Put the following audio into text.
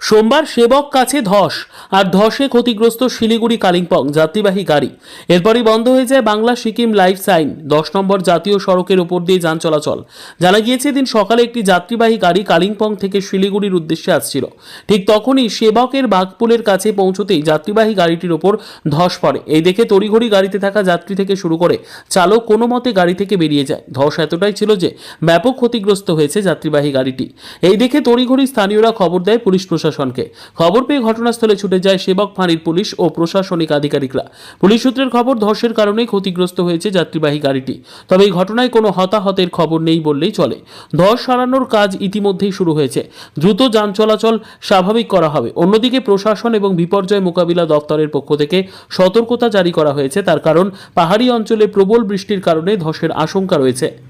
সোমবার সেবক কাছে ধস, আর ধসে ক্ষতিগ্রস্ত শিলিগুড়ি কালিম্পং যাত্রীবাহী গাড়ি। এরপরই বন্ধ হয়ে যায় বাংলা সিকিম লাইফ সাইন, দশ নম্বর জাতীয় সড়কের উপর দিয়ে যান চলাচল। জানা গিয়েছে দিন সকালে একটি যাত্রীবাহী গাড়ি কালিম্পং থেকে শিলিগুড়ির উদ্দেশ্যে আসছিল। ঠিক তখনই সেবকের বাঘপুলের কাছে পৌঁছতেই যাত্রীবাহী গাড়িটির ওপর ধস পড়ে। এই দেখে তড়িঘড়ি গাড়িতে থাকা যাত্রী থেকে শুরু করে চালক কোনো মতে গাড়ি থেকে বেরিয়ে যায়। ধস এতটাই ছিল যে ব্যাপক ক্ষতিগ্রস্ত হয়েছে যাত্রীবাহী গাড়িটি। এই দেখে তড়িঘড়ি স্থানীয়রা খবর দেয় পুলিশ প্রশাসনকে। খবর পেয়ে ঘটনাস্থলে ছুটে যায় সেবক ফাঁড়ির পুলিশ ও প্রশাসনিক আধিকারিকরা। পুলিশ সূত্রের খবর, ধসের কারণেই ক্ষতিগ্রস্ত হয়েছে যাত্রীবাহী গাড়িটি। তবে এই ঘটনায় কোনো হতাহতের খবর নেই বললেই চলে। ধস সারানোর কাজ ইতিমধ্যেই শুরু হয়েছে। দ্রুত যান চলাচল স্বাভাবিক করা হবে। অন্যদিকে প্রশাসন এবং বিপর্যয় মোকাবিলা দপ্তরের পক্ষ থেকে সতর্কতা জারি করা হয়েছে। তার কারণ, পাহাড়ি অঞ্চলে প্রবল বৃষ্টির কারণে ধসের আশঙ্কা রয়েছে।